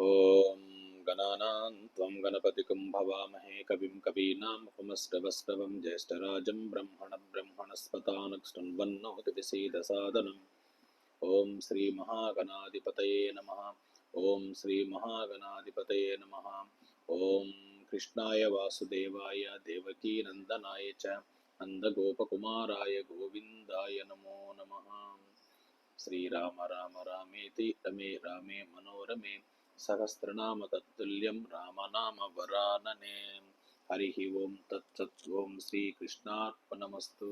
ॐ गणानां त्वं गणपतिकं भवामहे कविं कवीनां कुमष्टवस्त्रवं ज्येष्ठराजं ब्रह्मणं ब्रह्मणस्पता ॐ श्रीमहागणाधिपतये नमः। ॐ श्रीमहागणाधिपतये नमः। ॐ कृष्णाय वासुदेवाय देवकीनन्दनाय च नन्दगोपकुमाराय गोविन्दाय नमो नमः। श्रीराम राम रामेति रमे रामे मनोरमे। సహస్రనామ తత్తుల్యం రామనామ వరాననే హరి ఓం తత్సత్ ఓం శ్రీకృష్ణార్పణమస్తు.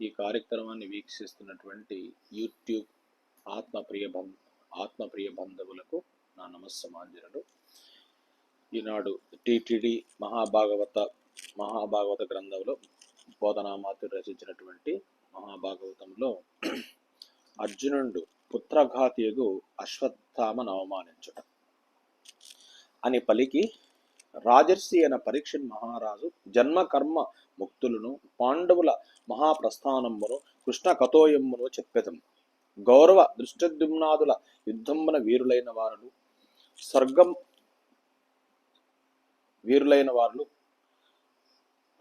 ఈ కార్యక్రమాన్ని వీక్షిస్తున్నటువంటి యూట్యూబ్ ఆత్మప్రియ బంధ ఆత్మప్రియ బంధువులకు నా నమస్సమాంజనుడు ఈనాడు టిటిడి మహాభాగవత మహాభాగవత గ్రంథంలో బోధనామాతుడు రచించినటువంటి మహాభాగవతంలో అర్జునుడు పుత్రఘాతియగు అశ్వత్థామను అవమానించుట అని పలికి రాజర్షి అయిన పరీక్షణ్ మహారాజు జన్మ కర్మ ముక్తులను పాండవుల మహాప్రస్థానమును కృష్ణ కథోయమ్మును చెప్పెదం గౌరవ దృష్టద్యుమ్నాదుల యుద్ధమున వీరులైన వారు స్వర్గం వీరులైన వారు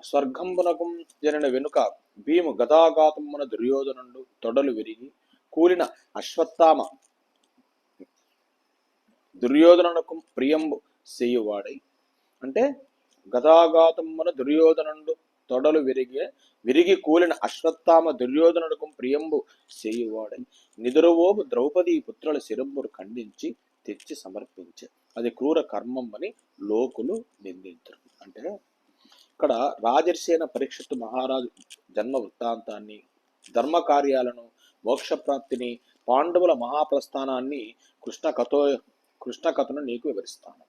స్వర్గంబునకు జరిగిన వెనుక భీము గదాఘాతమున దుర్యోధనుడు తొడలు విరిగి కూలిన అశ్వత్థామ దుర్యోధనునకు ప్రియంబు చేయువాడై అంటే గదాఘాతమున దుర్యోధనుడు తొడలు విరిగి విరిగి కూలిన అశ్వత్థామ దుర్యోధనుడుకు ప్రియంబు చేయువాడై నిదురువోపు ద్రౌపది పుత్రుల శిరంబును ఖండించి తెచ్చి సమర్పించే. అది క్రూర కర్మమని లోకులు నిందించరు అంటే ఇక్కడ రాజర్సేన పరీక్షిత్తు మహారాజు జన్మ వృత్తాంతాన్ని ధర్మ కార్యాలను మోక్షప్రాప్తిని పాండవుల మహాప్రస్థానాన్ని కృష్ణ కథో కృష్ణ కథను నీకు వివరిస్తాను.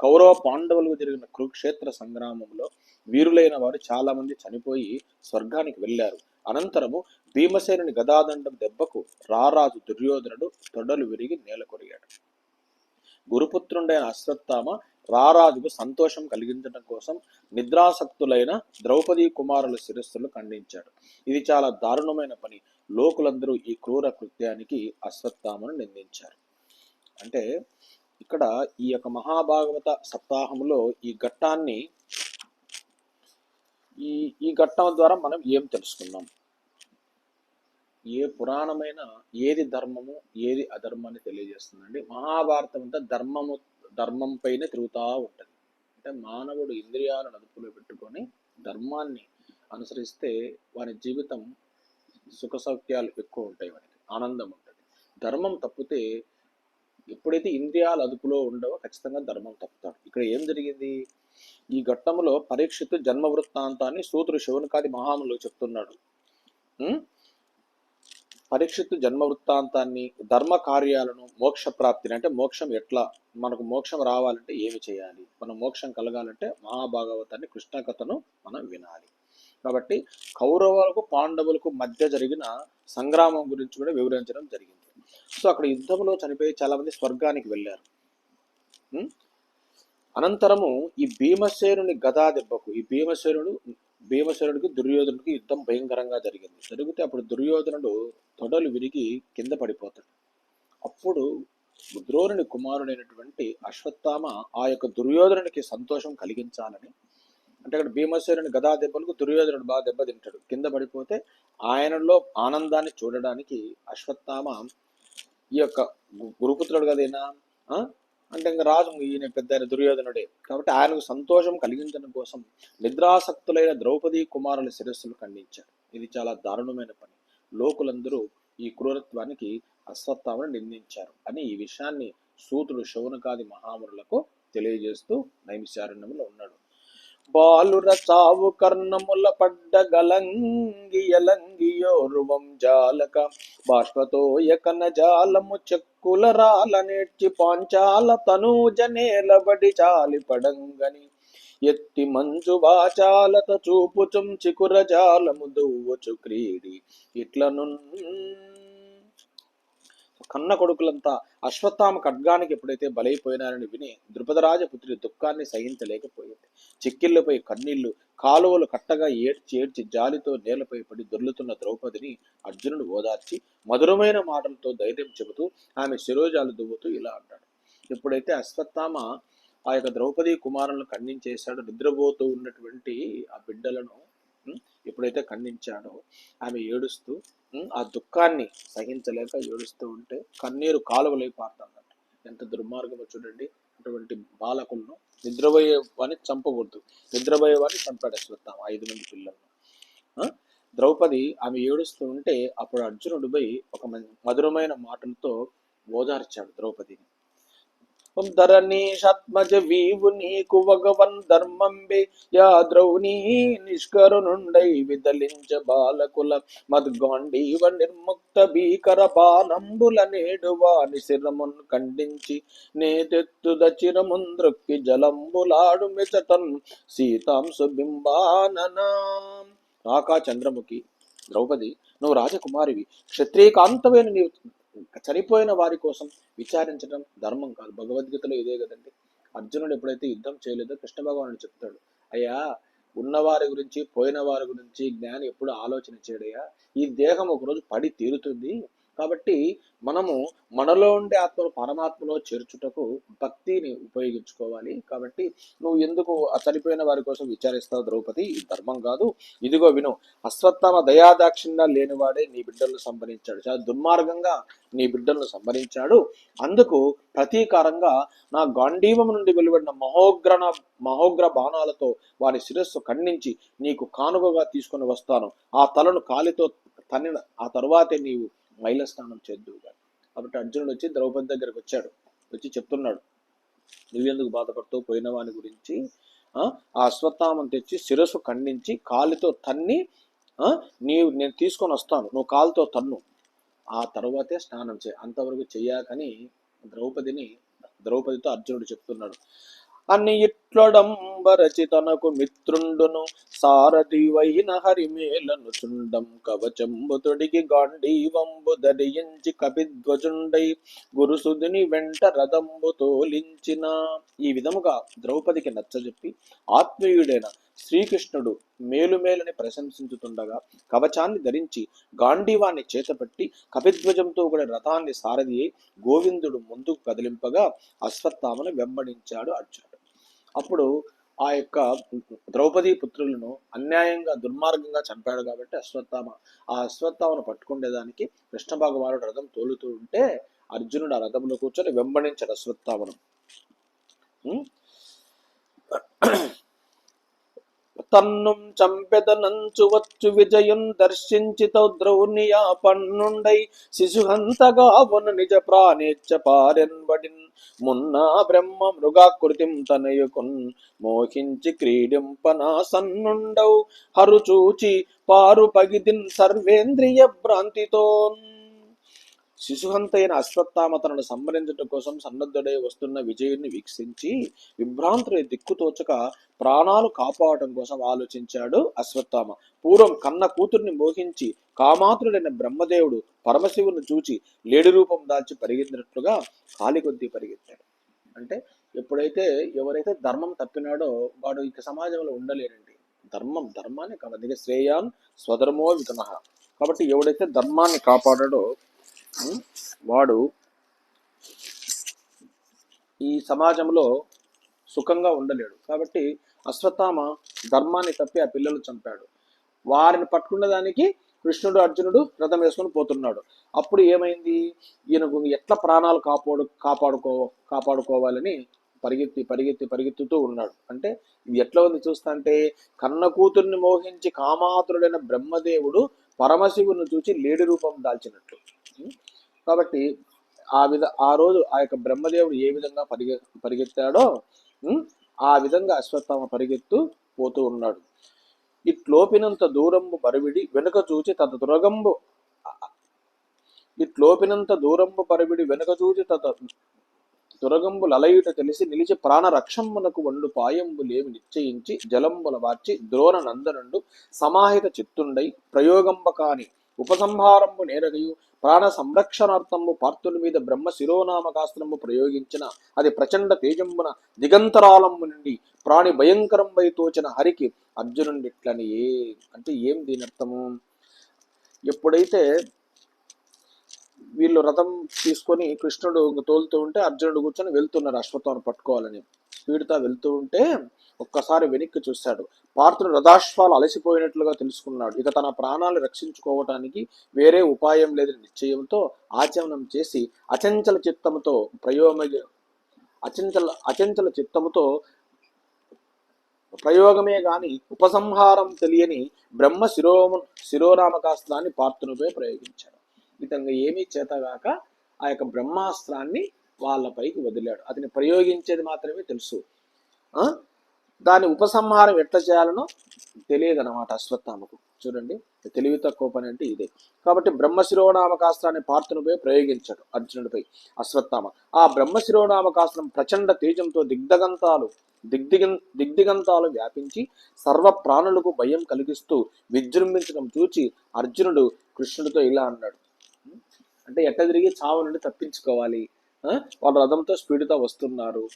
కౌరవ పాండవులకు జరిగిన కురుక్షేత్ర సంగ్రామంలో వీరులైన వారు చాలా మంది చనిపోయి స్వర్గానికి వెళ్ళారు. అనంతరము భీమసేనుని గదాదండం దెబ్బకు రారాజు దుర్యోధనుడు తొడలు విరిగి నేల గురుపుత్రుండైన గురుపుత్రుడైన అశ్వత్థామ రారాజుకు సంతోషం కలిగించడం కోసం నిద్రాసక్తులైన ద్రౌపది కుమారుల శిరస్సులు ఖండించాడు. ఇది చాలా దారుణమైన పని. లోకులందరూ ఈ క్రూర కృత్యానికి అశ్వత్థామను నిందించారు. అంటే ఇక్కడ ఈ యొక్క మహాభాగవత సప్తాహంలో ఈ ఘట్టాన్ని ఈ ఈ ఘట్టం ద్వారా మనం ఏం తెలుసుకున్నాం? ఏ పురాణమైన ఏది ధర్మము ఏది అధర్మాన్ని తెలియజేస్తుందండి. మహాభారతం అంతా ధర్మము ధర్మం పైన తిరుగుతూ ఉంటుంది. అంటే మానవుడు ఇంద్రియాలను అదుపులో పెట్టుకొని ధర్మాన్ని అనుసరిస్తే వాని జీవితం సుఖ సౌఖ్యాలు ఎక్కువ ఉంటాయి వానికి ఆనందం ఉంటుంది. ధర్మం తప్పితే ఎప్పుడైతే ఇంద్రియాలు అదుపులో ఉండవో ఖచ్చితంగా ధర్మం తప్పుతాడు. ఇక్కడ ఏం జరిగింది? ఈ ఘట్టంలో పరీక్షితు జన్మ వృత్తాంతాన్ని సూత్రుడు శివునికాది మహాములు చెప్తున్నాడు. పరీక్షిత్తు జన్మ వృత్తాంతాన్ని ధర్మ కార్యాలను మోక్ష ప్రాప్తిని అంటే మోక్షం ఎట్లా మనకు మోక్షం రావాలంటే ఏమి చేయాలి? మనం మోక్షం కలగాలంటే మహాభాగవతాన్ని కృష్ణ కథను మనం వినాలి. కాబట్టి కౌరవులకు పాండవులకు మధ్య జరిగిన సంగ్రామం గురించి కూడా వివరించడం జరిగింది. సో అక్కడ యుద్ధంలో చనిపోయి చాలా మంది స్వర్గానికి వెళ్ళారు. అనంతరము ఈ భీమసేనుని గదా దెబ్బకు ఈ భీమసేనుడు భీమసేనుడికి దుర్యోధనుడికి యుద్ధం భయంకరంగా జరిగింది. జరిగితే అప్పుడు దుర్యోధనుడు తొడలు విరిగి కింద పడిపోతాడు. అప్పుడు ద్రోణుని కుమారుడైనటువంటి అశ్వత్థామ ఆ యొక్క దుర్యోధనుడికి సంతోషం కలిగించాలని అంటే అక్కడ భీమసేనుని గదా దెబ్బలకు దుర్యోధనుడు బాగా దెబ్బతింటాడు కింద పడిపోతే ఆయనలో ఆనందాన్ని చూడడానికి అశ్వత్థామ ఈ యొక్క గురుపుత్రుడు కదేనా అంటే ఇంకా రాజు ఈయన పెద్ద ఆయన దుర్యోధనుడే. కాబట్టి ఆయనకు సంతోషం కలిగించడం కోసం నిద్రాసక్తులైన ద్రౌపది కుమారుల శిరస్సులు ఖండించాడు. ఇది చాలా దారుణమైన పని. లోకులందరూ ఈ క్రూరత్వానికి అశ్వత్థామను నిందించారు అని ఈ విషయాన్ని సూతుడు శౌనకాది మహామునులకు తెలియజేస్తూ నైమిశారణ్యంలో ఉన్నాడు. బాలుర చావు కర్ణముల పడ్డ గలంగియలంగియో రువం జాలక బాష్పతోయ కన జాలము చెక్ కులరాల నేర్చి పాంచాల తనూజ నేలబడి చాలి పడంగని. ఎత్తి మంజు వాచాలత చూపుచుం చికురజాలము దువ్వుచు క్రీడి. ఇట్లను కన్న కొడుకులంతా అశ్వత్థామ ఖడ్గానికి ఎప్పుడైతే బలైపోయినారని విని ద్రుపదరాజపుత్రి దుఃఖాన్ని సహించలేకపోయింది. చిక్కిళ్ళపై కన్నీళ్ళు కాలువలు కట్టగా ఏడ్చి ఏడ్చి జాలితో నేలపై పడి దొర్లుతున్న ద్రౌపదిని అర్జునుడు ఓదార్చి మధురమైన మాటలతో ధైర్యం చెబుతూ ఆమె శిరోజాలు దువ్వుతూ ఇలా అంటాడు ఎప్పుడైతే అశ్వత్థామ ఆ యొక్క ద్రౌపది కుమారులను ఖండించేశాడు నిద్రపోతూ ఉన్నటువంటి ఆ బిడ్డలను ఎప్పుడైతే ఖండించాడో ఆమె ఏడుస్తూ ఆ దుఃఖాన్ని సహించలేక ఏడుస్తూ ఉంటే కన్నీరు కాలువలై పారుతుందంట. ఎంత దుర్మార్గమో చూడండి. అటువంటి బాలకులను నిద్రపోయే వాడిని చంపకూడదు. నిద్రపోయే వాడిని చంపాడు ఐదు మంది పిల్లలను. ద్రౌపది ఆమె ఏడుస్తూ ఉంటే అప్పుడు అర్జునుడిపై ఒక మధురమైన మాటలతో ఓదార్చాడు ద్రౌపదిని. ధరణీషాత్మజ వీవు నీకు వగవన్ ధర్మంబి. యా ద్రౌణీ నిష్కరునుండై విదలించ బాలకుల మద్గాండీవ నిర్ముక్త భీకర బాణంబుల నేడు వాని శిరమున్ ఖండించి నేతెత్తుద చిరముందృక్కి జలంబులాడు మెచటన్ సీతాంశు బింబాననా. ఆకా చంద్రముఖి ద్రౌపది నువ్వు రాజకుమారివి. క్షత్రియకాంతమైన నీవు చనిపోయిన వారి కోసం విచారించడం ధర్మం కాదు. భగవద్గీతలో ఇదే కదండి. అర్జునుడు ఎప్పుడైతే యుద్ధం చేయలేదో కృష్ణ భగవానుడు చెప్తాడు అయ్యా ఉన్నవారి గురించి పోయిన వారి గురించి జ్ఞాని ఎప్పుడు ఆలోచన చేయడయ్యా? ఈ దేహం ఒకరోజు పడి తీరుతుంది. కాబట్టి మనము మనలో ఉండే ఆత్మను పరమాత్మలో చేర్చుటకు భక్తిని ఉపయోగించుకోవాలి. కాబట్టి నువ్వు ఎందుకు చనిపోయిన వారి కోసం విచారిస్తావు ద్రౌపది? ఈ ధర్మం కాదు. ఇదిగో విను అశ్వత్థామ దయాదాక్షిణ్య లేనివాడే నీ బిడ్డలను సంహరించాడు. చాలా దుర్మార్గంగా నీ బిడ్డలను సంహరించాడు. అందుకు ప్రతీకారంగా నా గాంధీవం నుండి వెలువడిన మహోగ్రణ మహోగ్ర బాణాలతో వారి శిరస్సు ఖండించి నీకు కానుకగా తీసుకొని వస్తాను. ఆ తలను కాలితో తన్నిన ఆ తరువాతే నీవు మైల స్నానం చేద్దువుగా కాబట్టి అర్జునుడు వచ్చి ద్రౌపది దగ్గరకు వచ్చాడు. వచ్చి చెప్తున్నాడు. నువ్వెందుకు బాధపడుతూ పోయిన వాని గురించి ఆ అశ్వత్థామం తెచ్చి శిరస్సు ఖండించి కాలితో తన్ని నీవు నేను తీసుకొని వస్తాను. నువ్వు కాలుతో తన్ను. ఆ తర్వాతే స్నానం చేయ. అంతవరకు చెయ్యాకని ద్రౌపదిని ద్రౌపదితో అర్జునుడు చెప్తున్నాడు. అన్ని ఇట్లొడంబరచి తనకు మిత్రుండును. సారథివైన హరిమేలను చుండం కవచంబు తొడిగి గాంధీవంబు ధరించి కపిధ్వజుండై గురుసుదిని వెంట రథంబు తోలించిన. ఈ విధముగా ద్రౌపదికి నచ్చజెప్పి ఆత్మీయుడైన శ్రీకృష్ణుడు మేలుమేలని ప్రశంసించుతుండగా కవచాన్ని ధరించి గాంధీవాన్ని చేతపట్టి కపిధ్వజంతో కూడా రథాన్ని సారథి అయి గోవిందుడు ముందుకు కదిలింపగా అశ్వత్థామను వెంబడించాడు అర్జునుడు. అప్పుడు ఆ యొక్క ద్రౌపది పుత్రులను అన్యాయంగా దుర్మార్గంగా చంపాడు కాబట్టి అశ్వత్థామ. ఆ అశ్వత్థామను పట్టుకునేదానికి కృష్ణ భగవానుడు రథం తోలుతూ ఉంటే అర్జునుడు ఆ రథంలో కూర్చొని వెంబడించాడు అశ్వత్థామను. తన్నుం చంపెదనంచు వచ్చు విజయం తౌ ద్రౌనియా పన్నుండై శిశుహంతగా వన నిజ ప్రాణేచ్చ పారెన్వడిన్ మున్నా బ్రహ్మ మృగాకృతిం తనయుకున్ మోహించి క్రీడింపనా సన్నుండౌ. హరుచూచి పారు పగిదిన్ సర్వేంద్రియ భ్రాంతితోన్. శిశుహంతైన అశ్వత్థామ తనను సంహరించుట కోసం సన్నద్ధుడై వస్తున్న విజయుడిని వీక్షించి విభ్రాంతుడై దిక్కుతోచక ప్రాణాలు కాపాడటం కోసం ఆలోచించాడు అశ్వత్థామ. పూర్వం కన్న కూతుర్ని మోహించి కామాతుడైన బ్రహ్మదేవుడు పరమశివుని చూచి లేడి రూపం దాల్చి పరిగెత్తినట్లుగా కాలి కొద్దీ పరిగెత్తాడు. అంటే ఎప్పుడైతే ఎవరైతే ధర్మం తప్పినాడో వాడు ఇక సమాజంలో ఉండలేనండి ధర్మం ధర్మాన్ని కాదు అందుకే శ్రేయాన్ స్వధర్మో వితన కాబట్టి ఎవడైతే ధర్మాన్ని కాపాడాడో వాడు ఈ సమాజంలో సుఖంగా ఉండలేడు. కాబట్టి అశ్వత్థామ ధర్మాన్ని తప్పి ఆ పిల్లలు చంపాడు. వారిని పట్టుకున్న దానికి కృష్ణుడు అర్జునుడు రథం వేసుకొని పోతున్నాడు. అప్పుడు ఏమైంది? ఈయనకు ఎట్లా ప్రాణాలు కాపాడు కాపాడుకో కాపాడుకోవాలని పరిగెత్తి పరిగెత్తి పరిగెత్తుతూ ఉన్నాడు. అంటే ఇది ఎట్లా ఉంది చూస్తా అంటే కన్న కూతుర్ని మోహించి కామాతురుడైన బ్రహ్మదేవుడు పరమశివుని చూచి లేడి రూపం దాల్చినట్లు ఉం? కాబట్టి ఆ విధ ఆ రోజు ఆ యొక్క బ్రహ్మదేవుడు ఏ విధంగా పరిగె పరిగెత్తాడో ఆ విధంగా అశ్వత్థామ పరిగెత్తు పోతూ ఉన్నాడు ఇట్లోపినంత దూరంబు బరవిడి వెనుక చూచి తత దురగంబు ఇట్లోపినంత దూరంబు బరవిడి వెనుక చూచి తత దురగంబు లలయుట తెలిసి నిలిచి ప్రాణ రక్షంబునకు వండు పాయంబులేమి నిశ్చయించి జలంబుల వార్చి ద్రోణ నందనుండు సమాహిత చిత్తుండై ప్రయోగంబ కాని ఉపసంహారంబు నేరగయు ప్రాణ సంరక్షణార్థము పార్థుని మీద బ్రహ్మ శిరోనామకాస్త్రము ప్రయోగించిన అది ప్రచండ తేజంబున దిగంతరాలము నుండి ప్రాణి భయంకరంపై తోచిన హరికి అర్జునుడిట్లని. ఏ అంటే ఏం దీని అర్థము ఎప్పుడైతే వీళ్ళు రథం తీసుకొని కృష్ణుడు తోలుతూ ఉంటే అర్జునుడు కూర్చొని వెళ్తున్నారు అశ్వత్థాన్ని పట్టుకోవాలని. స్పీడ్తో వెళ్తూ ఉంటే ఒక్కసారి వెనక్కి చూశాడు పార్థుడు రథాశ్వాలు అలసిపోయినట్లుగా తెలుసుకున్నాడు. ఇక తన ప్రాణాలు రక్షించుకోవటానికి వేరే ఉపాయం లేదని నిశ్చయంతో ఆచమనం చేసి అచంచల చిత్తముతో ప్రయోగ అచంచల అచంచల చిత్తముతో ప్రయోగమే గాని ఉపసంహారం తెలియని బ్రహ్మ శిరోమ శిరోనామకాస్త్రాన్ని పార్థునిపై ప్రయోగించాడు ఇతంగా ఏమీ చేతగాక ఆ యొక్క బ్రహ్మాస్త్రాన్ని వాళ్ళపైకి వదిలాడు. అతని ప్రయోగించేది మాత్రమే తెలుసు. దాని ఉపసంహారం ఎట్లా చేయాలనో తెలియదు అనమాట అశ్వత్థామకు. చూడండి తెలివి తక్కువ పని అంటే ఇదే. కాబట్టి బ్రహ్మశిరోనామకాస్త్రాన్ని పార్థునిపై ప్రయోగించాడు అర్జునుడిపై అశ్వత్థామ. ఆ బ్రహ్మశిరోనామకాస్త్రం ప్రచండ తేజంతో దిగ్ధగంతాలు దిగ్దిగం దిగ్దిగంతాలు వ్యాపించి సర్వ ప్రాణులకు భయం కలిగిస్తూ విజృంభించడం చూచి అర్జునుడు కృష్ణుడితో ఇలా అన్నాడు. అంటే ఎట్ట తిరిగి చావు నుండి తప్పించుకోవాలి? వాళ్ళు రథంతో స్పీడ్తో వస్తున్నారు.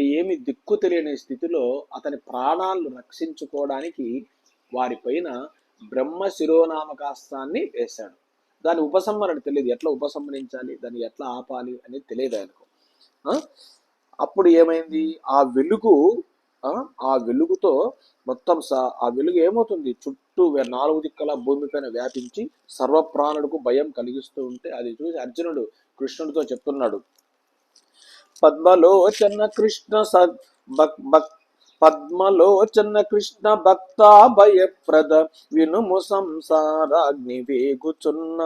ఏమి దిక్కు తెలియని స్థితిలో అతని ప్రాణాలను రక్షించుకోవడానికి వారిపైన బ్రహ్మ శిరోనామకాస్త్రాన్ని వేశాడు. దాని ఉపసంహరణ తెలియదు. ఎట్లా ఉపసంహరించాలి దాన్ని ఎట్లా ఆపాలి అనేది తెలియదు ఆయనకు. అప్పుడు ఏమైంది? ఆ వెలుగు ఆ, వెలుగుతో మొత్తం స- ఆ వెలుగు ఏమవుతుంది? చుట్టూ నాలుగు దిక్కల భూమిపైన వ్యాపించి సర్వప్రాణులకు భయం కలిగిస్తూ ఉంటే అది చూసి అర్జునుడు కృష్ణుడితో చెప్తున్నాడు. పద్మలోచన కృష్ణ సద్ భక్ పద్మలోచన కృష్ణ భక్త భయప్రద వినుము సంసారాగ్ని వేగుచున్న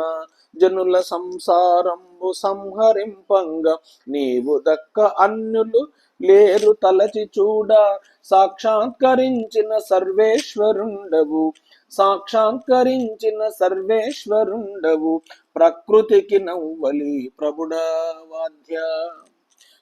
జనుల సంసారంబు సంహరింపంగ నీవు దక్క అన్యులు లేరు తలచి చూడ సాక్షాత్కరించిన సర్వేశ్వరుండవు. సాక్షాత్కరించిన సర్వేశ్వరుండవు. ప్రకృతికి నవ్వలి ప్రభుడా వాద్య.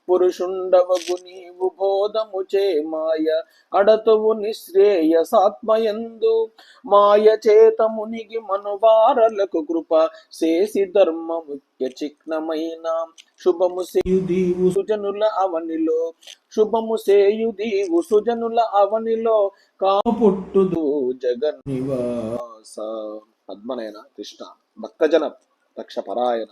పురుషుండవగు నీవు బోధము చే మాయ అడతువు నిశ్రేయసాత్మయందు మాయ చేత మునిగి మనువారలకు కృప శేసి ధర్మము చిహ్నమైన శుభము సేయుదీవు సుజనుల అవనిలో శుభము సేయుదీవు సుజనుల అవనిలో. కాపుట్టుదు జగన్నివాస పద్మనయన కృష్ణ భక్తజన రక్షపరాయణ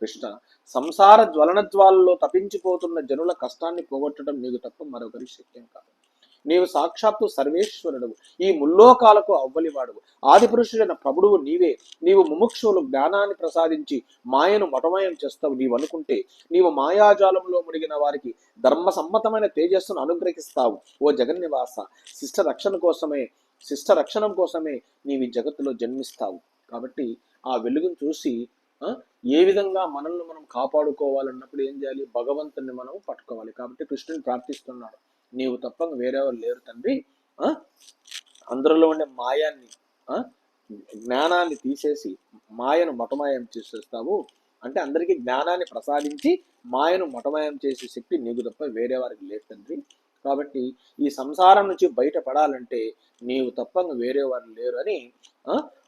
కృష్ణ సంసార జ్వలన జ్వాలలో తపించిపోతున్న జనుల కష్టాన్ని పోగొట్టడం నీకు తప్ప మరొకరి శక్యం కాదు. నీవు సాక్షాత్తు సర్వేశ్వరుడవు. ఈ ముల్లోకాలకు అవ్వలివాడు ఆది పురుషుడైన ప్రభుడువు నీవే. నీవు ముముక్షువులు జ్ఞానాన్ని ప్రసాదించి మాయను మటమయం చేస్తావు నీవు అనుకుంటే నీవు మాయాజాలంలో మునిగిన వారికి ధర్మ సమ్మతమైన తేజస్సును అనుగ్రహిస్తావు. ఓ జగన్నివాస శిష్ట రక్షణ కోసమే శిష్ట రక్షణం కోసమే నీవు ఈ జగత్తులో జన్మిస్తావు. కాబట్టి ఆ వెలుగును చూసి ఏ విధంగా మనల్ని మనం కాపాడుకోవాలన్నప్పుడు ఏం చేయాలి? భగవంతుని మనం పట్టుకోవాలి. కాబట్టి కృష్ణుని ప్రార్థిస్తున్నాడు. నీవు తప్ప వేరేవారు లేరు తండ్రి. ఆ, అందరిలో ఉండే మాయాన్ని జ్ఞానాన్ని తీసేసి మాయను మటమాయం చేసేస్తావు. అంటే అందరికీ జ్ఞానాన్ని ప్రసాదించి మాయను మటమాయం చేసే శక్తి నీకు తప్ప వేరే వారికి లేదు తండ్రి. కాబట్టి ఈ సంసారం నుంచి బయటపడాలంటే నీవు తప్ప వేరే వారు లేరు అని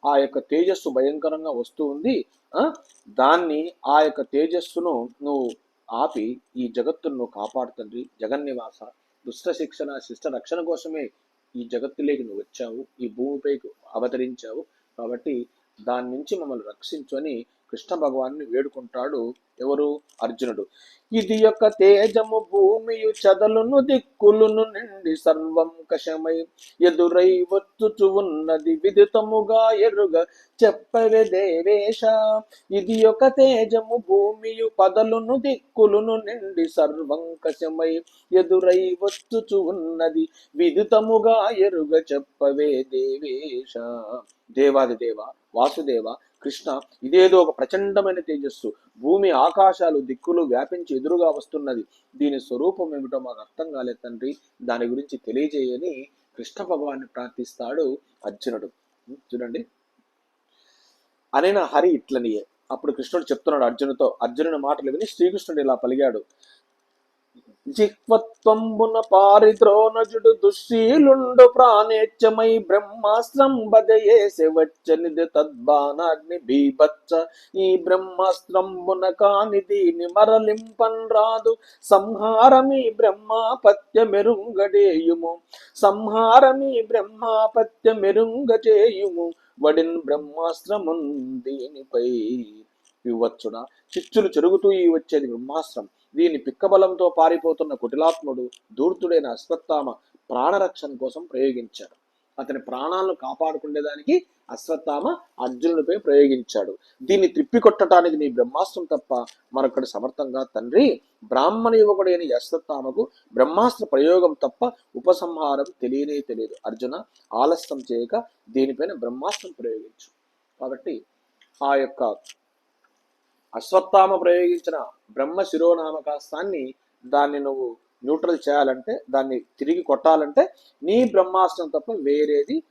ఆ, యొక్క తేజస్సు భయంకరంగా వస్తూ ఉంది. దాన్ని ఆ యొక్క తేజస్సును నువ్వు ఆపి ఈ జగత్తును నువ్వు జగన్ జగన్నివాస దుష్ట శిక్షణ శిష్ట రక్షణ కోసమే ఈ జగత్తులోకి నువ్వు వచ్చావు. ఈ భూమిపైకి అవతరించావు. కాబట్టి దాని నుంచి మమ్మల్ని రక్షించు అని కృష్ణ భగవాన్ని వేడుకుంటాడు ఎవరు? అర్జునుడు. ఇది యొక్క తేజము భూమియు చదలును దిక్కులును నిండి సర్వం కషమై ఎదురై వచ్చుచు ఉన్నది విదితముగా ఎరుగ చెప్పవే దేవేశ. ఇది ఒక తేజము భూమియు పదలును దిక్కులును నిండి సర్వం కషమై ఎదురై వచ్చుచు ఉన్నది విదితముగా ఎరుగ చెప్పవే దేవేశ. దేవాది దేవ వాసుదేవ కృష్ణ ఇదేదో ఒక ప్రచండమైన తేజస్సు. భూమి ఆకాశాలు దిక్కులు వ్యాపించి ఎదురుగా వస్తున్నది. దీని స్వరూపం ఏమిటో మాకు అర్థం కాలేదు తండ్రి. దాని గురించి తెలియజేయని కృష్ణ భగవాన్ని ప్రార్థిస్తాడు అర్జునుడు. చూడండి. అనైనా హరి ఇట్లనియే. అప్పుడు కృష్ణుడు చెప్తున్నాడు అర్జునుతో. అర్జునుని మాటలు విని శ్రీకృష్ణుడు ఇలా పలిగాడు జిహ్వత్వంబున పారిద్రోణజుడు దుశ్శీలుండు ప్రాణేచ్ఛమై బ్రహ్మాస్త్రం బదయేసి వచ్చనిది తద్బానాగ్ని బీభత్స. ఈ బ్రహ్మాస్త్రంబున కానిది నిమరలింపన్ రాదు. సంహారమి బ్రహ్మాపత్య మెరుంగడేయుము సంహారమి బ్రహ్మాపత్య మెరుంగజేయుము వడిన్ బ్రహ్మాస్త్రమున్ దీనిపై వివచ్చున చిచ్చులు చెరుగుతూ ఈ వచ్చేది బ్రహ్మాస్త్రం. దీని పిక్కబలంతో పారిపోతున్న కుటిలాత్ముడు దూర్తుడైన అశ్వత్థామ ప్రాణరక్షణ కోసం ప్రయోగించాడు. అతని ప్రాణాలను కాపాడుకునేదానికి అశ్వత్థామ అర్జునుడిపై ప్రయోగించాడు. దీన్ని త్రిప్పికొట్టడానికి నీ బ్రహ్మాస్త్రం తప్ప మరొకటి సమర్థంగా తండ్రి బ్రాహ్మణ యువకుడైన అశ్వత్థామకు బ్రహ్మాస్త్ర ప్రయోగం తప్ప ఉపసంహారం తెలియనే తెలియదు. అర్జున ఆలస్యం చేయక దీనిపైన బ్రహ్మాస్త్రం ప్రయోగించు. కాబట్టి ఆ యొక్క అశ్వత్థామ ప్రయోగించిన బ్రహ్మ శిరోనామకాస్తాన్ని దాన్ని నువ్వు న్యూట్రల్ చేయాలంటే దాన్ని తిరిగి కొట్టాలంటే నీ బ్రహ్మాస్త్రం తప్ప వేరేది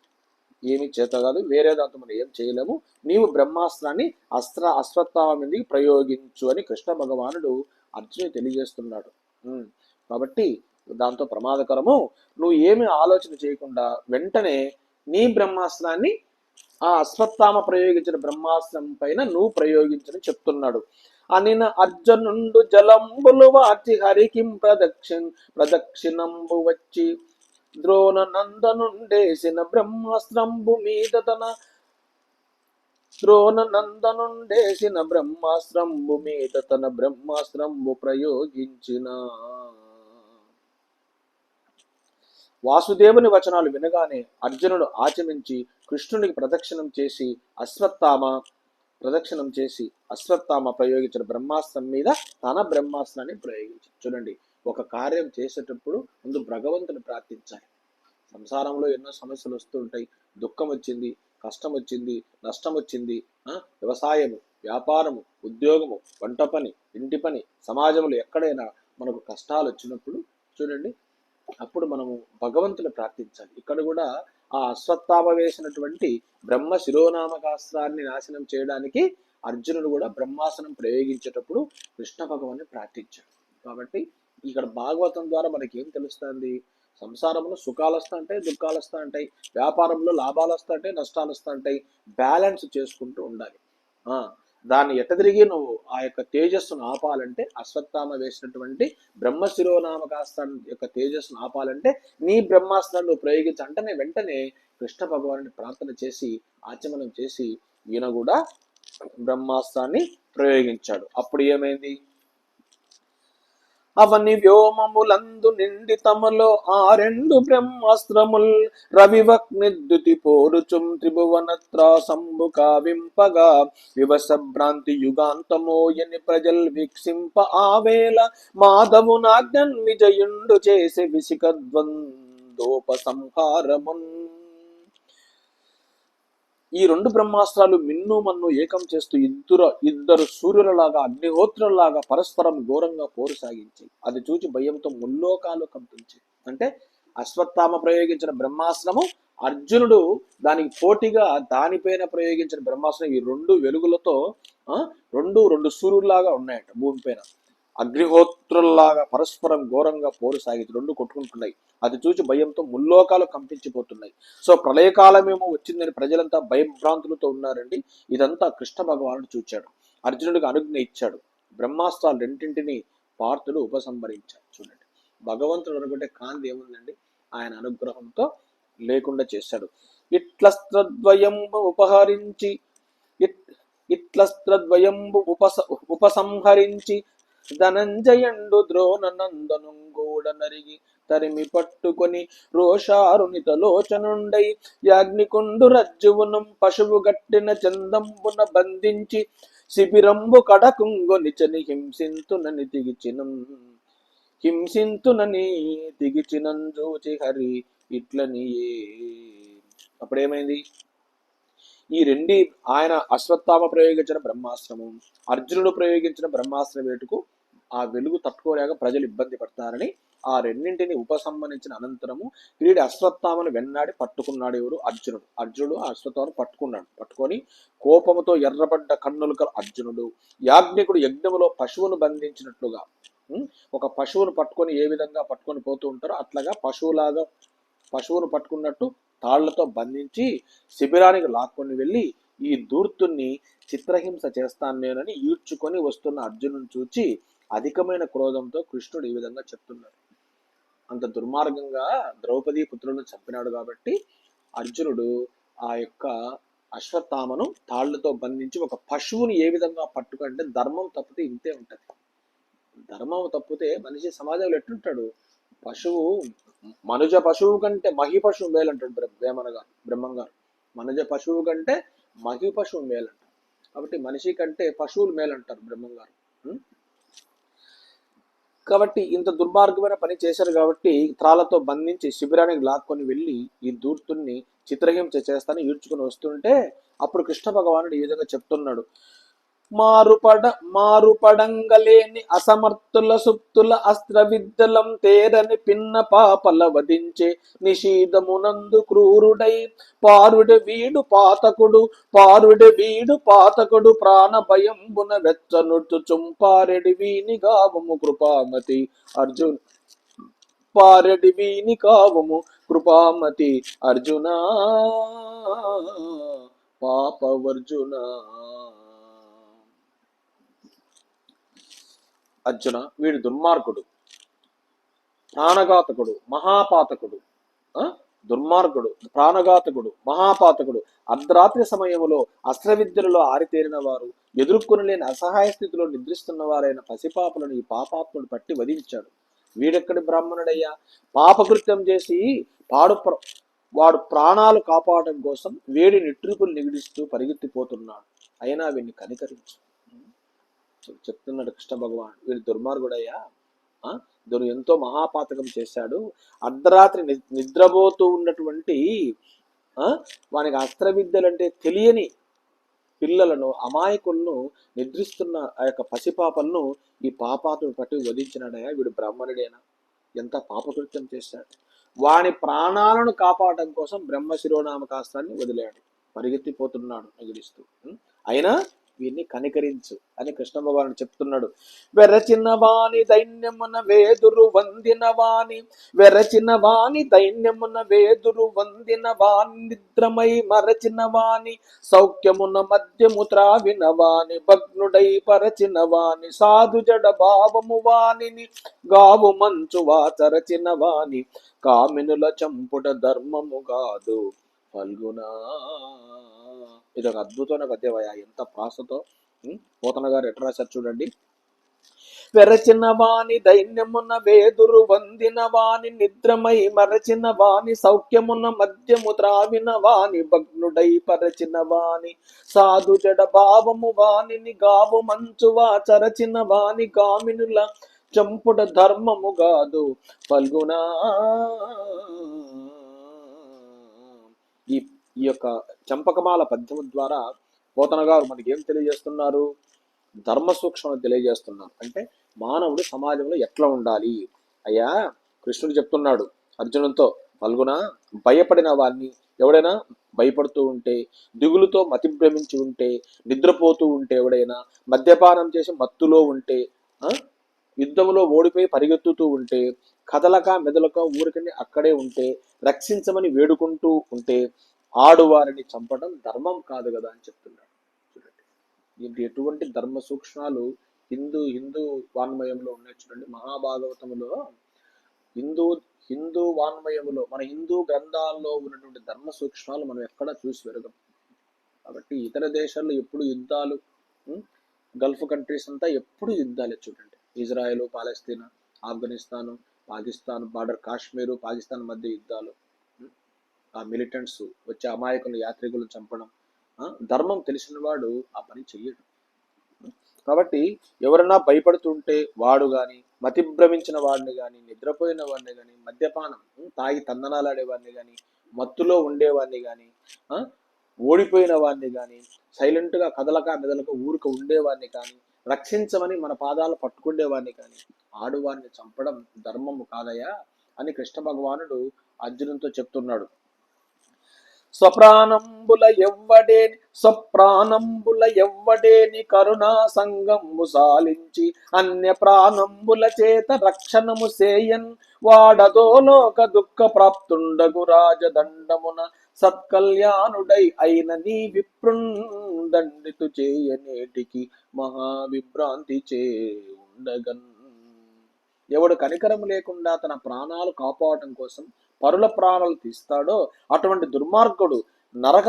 ఏమి చేత కాదు. వేరే దాంతో మనం ఏం చేయలేము. నీవు బ్రహ్మాస్త్రాన్ని అస్త్ర అశ్వత్థామ మీదకి ప్రయోగించు అని కృష్ణ భగవానుడు అర్జును తెలియజేస్తున్నాడు. కాబట్టి దాంతో ప్రమాదకరము. నువ్వు ఏమి ఆలోచన చేయకుండా వెంటనే నీ బ్రహ్మాస్త్రాన్ని ఆ అశ్వత్థామ ప్రయోగించిన బ్రహ్మాస్త్రం పైన నువ్వు ప్రయోగించని చెప్తున్నాడు. అనిన అర్జునుండు జలంబులు వాటి హరికిం ప్రదక్షిణ ప్రదక్షిణంబు వచ్చి ద్రోణ నందనుండేసిన బ్రహ్మాస్త్రంబు మీద తన ద్రోణ నందనుండేసిన బ్రహ్మాస్త్రంబు మీద తన బ్రహ్మాస్త్రంబు ప్రయోగించిన. వాసుదేవుని వచనాలు వినగానే అర్జునుడు ఆచమించి కృష్ణునికి ప్రదక్షిణం చేసి అశ్వత్థామ ప్రదక్షిణం చేసి అశ్వత్థామ ప్రయోగించిన బ్రహ్మాస్త్రం మీద తన బ్రహ్మాస్త్రాన్ని ప్రయోగించి. చూడండి ఒక కార్యం చేసేటప్పుడు ముందు భగవంతుని ప్రార్థించాలి. సంసారంలో ఎన్నో సమస్యలు వస్తుంటాయి దుఃఖం వచ్చింది కష్టం వచ్చింది నష్టం వచ్చింది వ్యవసాయము వ్యాపారము ఉద్యోగము వంట పని ఇంటి పని సమాజంలో ఎక్కడైనా మనకు కష్టాలు వచ్చినప్పుడు చూడండి అప్పుడు మనము భగవంతుని ప్రార్థించాలి. ఇక్కడ కూడా ఆ అశ్వత్థామ వేసినటువంటి బ్రహ్మ శిరోనామకాస్త్రాన్ని నాశనం చేయడానికి అర్జునుడు కూడా బ్రహ్మాసనం ప్రయోగించేటప్పుడు కృష్ణ భగవాన్ని ప్రార్థించాడు. కాబట్టి ఇక్కడ భాగవతం ద్వారా మనకి ఏం తెలుస్తుంది? సంసారంలో సుఖాలు వస్తూ ఉంటాయి దుఃఖాలు వస్తూ ఉంటాయి వ్యాపారంలో లాభాలు వస్తా ఉంటాయి నష్టాలు వస్తా ఉంటాయి. బ్యాలెన్స్ చేసుకుంటూ ఉండాలి. దాన్ని ఎట్ట తిరిగి నువ్వు ఆ యొక్క తేజస్సును ఆపాలంటే అశ్వత్థామ వేసినటువంటి బ్రహ్మ శిరోనామకాస్త్రం యొక్క తేజస్సును ఆపాలంటే నీ బ్రహ్మాస్త్రాన్ని నువ్వు ప్రయోగించి అంటనే వెంటనే కృష్ణ భగవానుని ప్రార్థన చేసి ఆచమనం చేసి ఈయన కూడా బ్రహ్మాస్త్రాన్ని ప్రయోగించాడు. అప్పుడు ఏమైంది? అవని వ్యోమములందు నిండి తమలో ఆ రెండు బ్రహ్మాస్త్రముల్ రవివక్నిద్దుతి పోరుచుం త్రిభువన త్రాసంబు కావింపగా వివస భ్రాంతి యుగాంతమోయని ప్రజల్ వీక్షింప ఆవేళ మాధవునాజ్ఞన్ విజయుండు చేసే విసికద్వందోపసంహారమున్ ఈ రెండు బ్రహ్మాస్త్రాలు మిన్ను మన్ను ఏకం చేస్తూ ఇద్దరు ఇద్దరు సూర్యులలాగా అగ్నిహోత్రులలాగా పరస్పరం ఘోరంగా పోరు సాగించి అది చూచి భయంతో ముల్లోకాలు కంపించి. అంటే అశ్వత్థామ ప్రయోగించిన బ్రహ్మాస్త్రము అర్జునుడు దానికి పోటీగా దానిపైన ప్రయోగించిన బ్రహ్మాస్త్రం ఈ రెండు వెలుగులతో ఆ, రెండు రెండు సూర్యుల్లాగా ఉన్నాయట భూమి పైన అగ్నిహోత్రుల్లాగా పరస్పరం ఘోరంగా పోరు సాగి రెండు కొట్టుకుంటున్నాయి. అది చూసి భయంతో ముల్లోకాలు కంపించిపోతున్నాయి. సో ప్రళయకాలమేమో వచ్చిందని ప్రజలంతా భయభ్రాంతులతో ఉన్నారండి. ఇదంతా కృష్ణ భగవానుడు చూచాడు. అర్జునుడికి అనుజ్ఞ ఇచ్చాడు. బ్రహ్మాస్త్రాలు రెండింటిని పార్థులు ఉపసంహరించారు. చూడండి. భగవంతుడు అనుకుంటే కాంతి ఏముందండి? ఆయన అనుగ్రహంతో లేకుండా చేశాడు. ఇట్లస్త్రద్వయంబు ఉపహరించి ఇట్ ఇట్లస్త్రద్వయంబు ఉపస ఉపసంహరించి ధనంజయండు ద్రోణ నందనుంగూడ నరిగి తరిమి పట్టుకొని రోషారునితలోచనుండై యాగ్నికుండు రజ్జువును పశువు గట్టిన చందంబున బంధించి శిబిరంబు కడకుంగొనిచని హింసింతునని దిగిచినం. హింసింతునని దిగిచినం జోచి హరి ఇట్లనియే. అప్పుడేమైంది? ఈ రెండి ఆయన అశ్వత్థామ ప్రయోగించిన బ్రహ్మాస్త్రము అర్జునుడు ప్రయోగించిన బ్రహ్మాస్త్ర వేటుకు ఆ వెలుగు తట్టుకోలేక ప్రజలు ఇబ్బంది పడతారని ఆ రెండింటిని ఉపసంహరించిన అనంతరము వీడి అశ్వత్థామను వెన్నాడి పట్టుకున్నాడు ఎవరు? అర్జునుడు. అర్జునుడు ఆ అశ్వత్థామను పట్టుకున్నాడు. పట్టుకొని కోపముతో ఎర్రబడ్డ కన్నులు కల అర్జునుడు. యాజ్ఞికుడు యజ్ఞములో పశువును బంధించినట్లుగా ఒక పశువును పట్టుకొని ఏ విధంగా పట్టుకొని పోతూ ఉంటారో అట్లాగా పశువులాగా పశువును పట్టుకున్నట్టు తాళ్ళతో బంధించి శిబిరానికి లాక్కొని వెళ్ళి ఈ దూర్తుణ్ణి చిత్రహింస చేస్తాను నేనని ఈడ్చుకొని వస్తున్న అర్జునుని చూచి అధికమైన క్రోధంతో కృష్ణుడు ఈ విధంగా చెప్తున్నాడు. అంత దుర్మార్గంగా ద్రౌపది పుత్రులను చంపినాడు కాబట్టి అర్జునుడు ఆ యొక్క అశ్వత్థామను తాళ్ళతో బంధించి ఒక పశువుని ఏ విధంగా పట్టుకుంటే ధర్మం తప్పితే ఇంతే ఉంటుంది. ధర్మం తప్పితే మనిషి సమాజంలో ఎట్లుంటాడు? పశువు మనుజ పశువు కంటే మహి పశువు మేలంటాడు బ్ర- వేమన గారు బ్రహ్మంగారు. మనుజ పశువు కంటే మహి పశువు మేలంటాడు కాబట్టి మనిషి కంటే పశువులు మేలంటారు బ్రహ్మం గారు కాబట్టి ఇంత దుర్మార్గమైన పని చేశారు కాబట్టి త్రాలతో బంధించి శిబిరానికి లాక్కొని వెళ్ళి ఈ దూర్తుని చిత్రహింస చేస్తాను ఈడ్చుకుని వస్తుంటే అప్పుడు కృష్ణ భగవానుడు ఈ విధంగా చెప్తున్నాడు. మారుపడ మారుపడంగలేని అసమర్థుల సుప్తుల అస్త్ర విద్యలం తేరని పిన్న పాపల వధించే నిషీదమునందు క్రూరుడై పారుడి వీడు పాతకుడు పారుడి వీడు పాతకుడు ప్రాణ భయంబున వెచ్చనుడు చుంపారెడి వీని గావము కృపామతి అర్జున్. పారెడి వీని కావము కృపామతి అర్జునా పాపవర్జునా. అర్జున వీడు దుర్మార్గుడు ప్రాణఘాతకుడు మహాపాతకుడు దుర్మార్గుడు ప్రాణఘాతకుడు మహాపాతకుడు. అర్ధరాత్రి సమయంలో అస్త్రవిద్యలలో ఆరితేరిన వారు ఎదుర్కొని లేని అసహాయ స్థితిలో నిద్రిస్తున్న వారైన పసిపాపులను ఈ పాపాత్ముడు పట్టి వధించాడు. వీడెక్కడి బ్రాహ్మణుడయ్యా? పాపకృత్యం చేసి పాడు వాడు ప్రాణాలు కాపాడడం కోసం వేడి నిట్రుకులు నిగిడిస్తూ పరిగెత్తిపోతున్నాడు. అయినా వీడిని కనికరించు. చెప్తున్నాడు కృష్ణ భగవాన్ వీడు దుర్మార్గుడయ్యా. ఆ? ఎంతో మహాపాతకం చేశాడు. అర్ధరాత్రి ని- నిద్రపోతూ ఉన్నటువంటి ఆ? వానికి అస్త్ర విద్యలంటే తెలియని పిల్లలను అమాయకులను నిద్రిస్తున్న ఆ యొక్క పసిపాపలను ఈ పాపాతుడు పట్టి వధించినాడయ్యా. వీడు బ్రాహ్మణుడేనా ఎంత పాపకృత్యం చేశాడు. వాని ప్రాణాలను కాపాడటం కోసం బ్రహ్మ శిరోనామకాస్త్రాన్ని వదిలాడు. పరిగెత్తిపోతున్నాడు ఎగిరిస్తూ అయినా వీరిని కనికరించు అని కృష్ణ భగవానుడు చెప్తున్నాడు. వెరచిన వాణి దైన్యమున వేదురు వందిన వాణి వెరచిన వాణి దైన్యమున వేదురు వందిన వాణి నిద్రమై మరచిన వాణి సౌఖ్యమున మద్యము త్రావిన వాణి భగ్నుడై పరచిన వాణి సాధు జడ భావము వాణిని గావు మంచు వాచరచిన వాణి కామినుల చంపుట ధర్మము కాదు. ఫల్గునా. ఇది ఒక అద్భుతమైన పద్యమయ్యా ఎంత ప్రాసతో. పోతన గారు ఎట్లా రాశారు చూడండి. వెరచిన వాణి దైన్యమున వేదురు వందిన వాణి నిద్రమై మరచిన వాణి సౌఖ్యమున మద్యము త్రావిన వాణి భగ్నుడై పరచిన వాణి సాధు జడ భావము వాణిని గావు మంచువా చరచిన వాణి గామినుల చంపుట ధర్మము కాదు ఫల్గునా. ఈ ఈ యొక్క చంపకమాల పద్యము ద్వారా పోతన గారు మనకి ఏం తెలియజేస్తున్నారు? ధర్మ సూక్ష్మం తెలియజేస్తున్నారు. అంటే మానవుడు సమాజంలో ఎట్లా ఉండాలి? అయ్యా కృష్ణుడు చెప్తున్నాడు అర్జునుడితో పల్గున భయపడిన వారిని ఎవడైనా భయపడుతూ ఉంటే దిగులుతో మతిభ్రమించి ఉంటే నిద్రపోతూ ఉంటే ఎవడైనా మద్యపానం చేసి మత్తులో ఉంటే యుద్ధంలో ఓడిపోయి పరిగెత్తుతూ ఉంటే కదలక మెదలక ఊరికని అక్కడే ఉంటే రక్షించమని వేడుకుంటూ ఉంటే ఆడువారిని చంపడం ధర్మం కాదు కదా అని చెప్తున్నాడు. చూడండి. దీంట్లో ఎటువంటి ధర్మ సూక్ష్మాలు హిందూ హిందూ వాన్మయంలో ఉన్నాయి చూడండి. మహాభాగవతములో హిందూ హిందూ వాన్మయములో మన హిందూ గ్రంథాల్లో ఉన్నటువంటి ధర్మ సూక్ష్మాలు మనం ఎక్కడ చూసి వెరగం. కాబట్టి ఇతర దేశాల్లో ఎప్పుడు యుద్ధాలు గల్ఫ్ కంట్రీస్ అంతా ఎప్పుడు యుద్ధాలే చూడండి. Israel Palestine Afghanistan Pakistan border Kashmir Pakistan మధ్య యుద్ధాలు ఆ మిలిటెంట్స్ వచ్చే అమాయకులు యాత్రికులు చంపడం ధర్మం తెలిసిన వాడు ఆ పని చెయ్యడు. కాబట్టి ఎవరైనా భయపడుతుంటే వాడు కానీ మతిభ్రమించిన వాడిని కానీ నిద్రపోయిన వాడిని కానీ మద్యపానం తాగి తందనాలాడే వాడిని కానీ మత్తులో ఉండేవాడిని కానీ ఓడిపోయిన వాడిని కానీ సైలెంట్గా కదలక మెదలక ఊరుకు ఉండేవాడిని కానీ రక్షించమని మన పాదాలు పట్టుకునేవాడిని కానీ ఆడువారిని చంపడం ధర్మము కాదయా అని కృష్ణ భగవానుడు అర్జునంతో చెప్తున్నాడు. స్వప్రాణంబుల ఎవ్వడేని స్వప్రాణంబుల ఎవ్వడేని కరుణా సంగంబు సాలించి అన్య ప్రాణంబుల చేత రక్షణము సేయన్. వాడదో లోక దుఃఖ ప్రాప్తుండగు రాజదండమున సత్కల్యాణుడై అయిన నీ విప్రుందండితు చేయనేటికి మహావిభ్రాంతి చే ఉండగన్. ఎవడు కనికరం లేకుండా తన ప్రాణాలు కాపాడటం కోసం పరుల ప్రాణాలు తీస్తాడో అటువంటి దుర్మార్గుడు నరక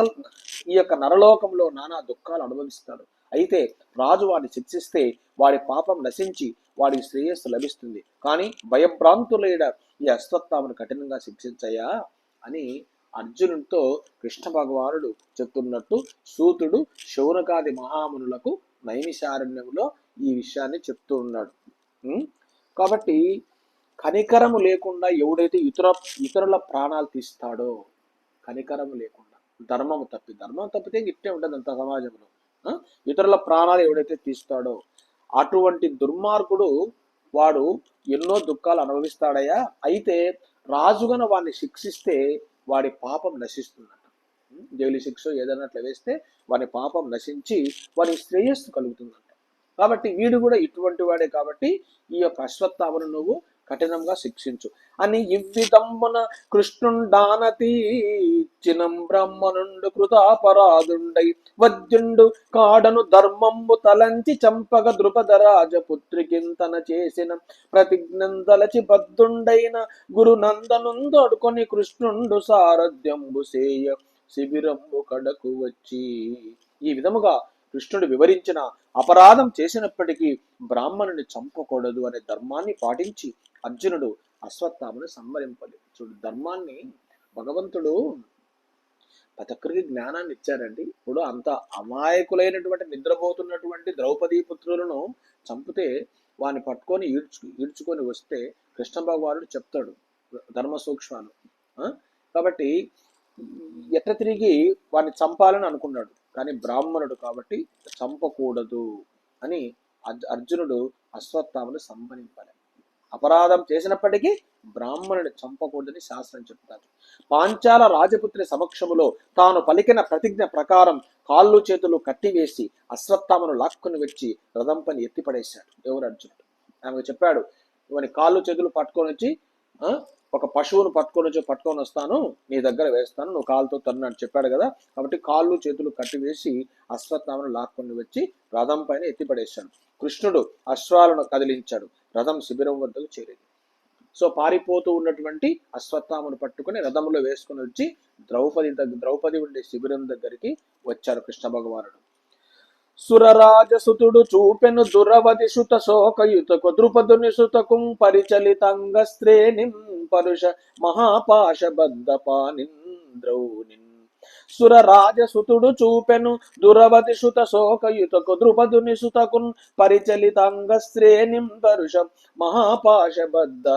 ఈ యొక్క నరలోకంలో నానా దుఃఖాలు అనుభవిస్తాడు. అయితే రాజు వాడిని శిక్షిస్తే వాడి పాపం నశించి వాడికి శ్రేయస్సు లభిస్తుంది. కానీ భయభ్రాంతులైన ఈ అశ్వత్థామను కఠినంగా శిక్షించయా అని అర్జునుడితో కృష్ణ భగవానుడు చెప్తున్నట్టు సూతుడు శౌనకాది మహామునులకు నైమిషారణ్యంలో ఈ విషయాన్ని చెప్తూ ఉన్నాడు. కాబట్టి కనికరము లేకుండా ఎవడైతే ఇతర ఇతరుల ప్రాణాలు తీస్తాడో కనికరము లేకుండా ధర్మము తప్పి ధర్మం తప్పితే ఇట్టే ఉంటుంది అంత సమాజంలో. ఇతరుల ప్రాణాలు ఎవడైతే తీస్తాడో అటువంటి దుర్మార్గుడు వాడు ఎన్నో దుఃఖాలు అనుభవిస్తాడయ్యా. అయితే రాజుగన వాడిని శిక్షిస్తే వాడి పాపం నశిస్తుందంట. జైలు శిక్ష ఏదైనా అట్లా వేస్తే వాని పాపం నశించి వానికి శ్రేయస్సు కలుగుతుందంట. కాబట్టి వీడు కూడా ఇటువంటి వాడే కాబట్టి ఈ యొక్క అశ్వత్థామను నువ్వు కఠినంగా శిక్షించు. అని ఇవ్విదంబున కృష్ణుండానతి చినం బ్రహ్మనుండు కృతాపరాధుండై. వద్యుండు కాడను ధర్మంబు తలంచి చంపగ ద్రుపదరాజపుత్రికింతన చేసిన ప్రతిజ్ఞందలచి నందనుందు అడుకొని కృష్ణుండు సారథ్యంబు సేయ శిబిరంబు కడకు వచ్చి. ఈ విధముగా కృష్ణుడు వివరించిన అపరాధం చేసినప్పటికీ బ్రాహ్మణుని చంపకూడదు అనే ధర్మాన్ని పాటించి అర్జునుడు అశ్వత్థామను సంవరింపలేదు చూడు ధర్మాన్ని భగవంతుడు ప్రతి జ్ఞానాన్ని ఇచ్చారండి. ఇప్పుడు అంత అమాయకులైనటువంటి నిద్రపోతున్నటువంటి ద్రౌపదీ పుత్రులను చంపితే వాని పట్టుకొని ఈడ్చు ఈడ్చుకొని వస్తే కృష్ణ భగవానుడు చెప్తాడు ధర్మ సూక్ష్మాలు కాబట్టి ఎట్ట తిరిగి వాడిని చంపాలని అనుకున్నాడు? కానీ బ్రాహ్మణుడు కాబట్టి చంపకూడదు అని అర్జు- అర్జునుడు అశ్వత్థామను సంహరింపాలి అపరాధం చేసినప్పటికీ బ్రాహ్మణుని చంపకూడదని శాస్త్రం చెప్తారు పాంచాల రాజపుత్రి సమక్షములో తాను పలికిన ప్రతిజ్ఞ ప్రకారం కాళ్ళు చేతులు కట్టివేసి అశ్వత్థామను లాక్కుని వచ్చి రథం పని ఎత్తిపడేశాడు. ఎవరు అర్జునుడు. ఆమెకు చెప్పాడు ఇవని కాళ్ళు చేతులు పట్టుకొని వచ్చి ఒక పశువును పట్టుకొని వచ్చి పట్టుకొని వస్తాను నీ దగ్గర వేస్తాను నువ్వు కాలుతో తన్ను అని చెప్పాడు కదా కాబట్టి కాళ్ళు చేతులు కట్టివేసి అశ్వత్థామను లాక్కొని వచ్చి రథం పైన ఎత్తిపడేశాడు. కృష్ణుడు అశ్వాలను కదిలించాడు. రథం శిబిరం వద్దకు చేరింది. సో పారిపోతూ ఉన్నటువంటి అశ్వత్థామను పట్టుకుని రథంలో వేసుకుని వచ్చి ద్రౌపది దగ్గర ద్రౌపది ఉండే శిబిరం దగ్గరికి వచ్చారు కృష్ణ భగవానుడు. సురరాజసుతుడు చూపెను దురవది సుత శోకయుతకు ద్రుపదుని సుతకుం పరిచలితంగ శ్రేణిం పరుష మహాపాశబద్ధ పానింద్రౌనిన్. సురరాజసుతుడు చూపెను దురవతి సుత శోకయుతకు ద్రుపదుని సుతకున్ పరిచలితంగ శ్రేణిం పరుష మహాపాశబద్ధ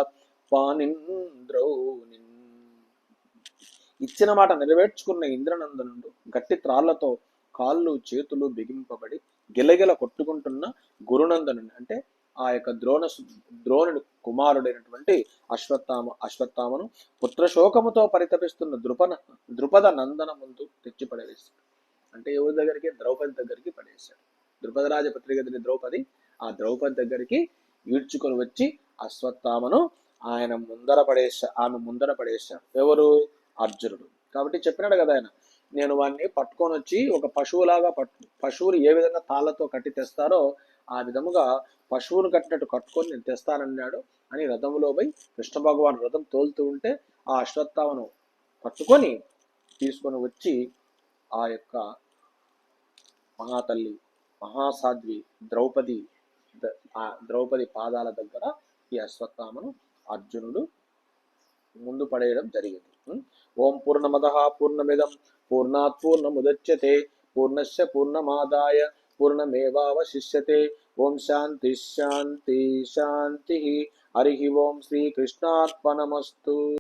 పానింద్రౌనిన్. ఇచ్చిన మాట నెరవేర్చుకున్న ఇంద్రనందనుడు గట్టి త్రాళ్ళతో కాళ్ళు చేతులు బిగింపబడి గిలగిల కొట్టుకుంటున్న గురునందనుని అంటే ఆ యొక్క ద్రోణ ద్రోణుడి కుమారుడైనటువంటి అశ్వత్థామ అశ్వత్థామను పుత్రశోకముతో పరితపిస్తున్న ద్రుపన ద్రుపద నందన ముందు తెచ్చి పడవేశాడు అంటే ఎవరి దగ్గరికి? ద్రౌపది దగ్గరికి పడేశాడు. ద్రుపదరాజ పత్రిక ద్రౌపది ఆ ద్రౌపది దగ్గరికి ఈడ్చుకొని వచ్చి అశ్వత్థామను ఆయన ముందర పడేసా ఆమె ముందర పడేశాడు ఎవరు? అర్జునుడు. కాబట్టి చెప్పినాడు కదా ఆయన నేను వాడిని పట్టుకొని వచ్చి ఒక పశువులాగా పట్టు పశువులు ఏ విధంగా తాళ్ళతో కట్టి తెస్తారో ఆ విధముగా పశువును కట్టినట్టు కట్టుకొని నేను తెస్తానన్నాడు అని రథములో పోయి కృష్ణ భగవాన్ రథం తోలుతూ ఉంటే ఆ అశ్వత్థామను పట్టుకొని తీసుకొని వచ్చి ఆ యొక్క మహాతల్లి మహాసాధ్వి ద్రౌపది ఆ ద్రౌపది పాదాల దగ్గర ఈ అశ్వత్థామను అర్జునుడు ముందు పడేయడం జరిగింది. ఓం పూర్ణమద పూర్ణమిదం पूर्णात् पूर्णमुदच्यते पूर्णस्य पूर्णमादाय पूर्णमेवावशिष्यते ओम शांति शांति शांति हरि ओम श्री कृष्णार्पणमस्तु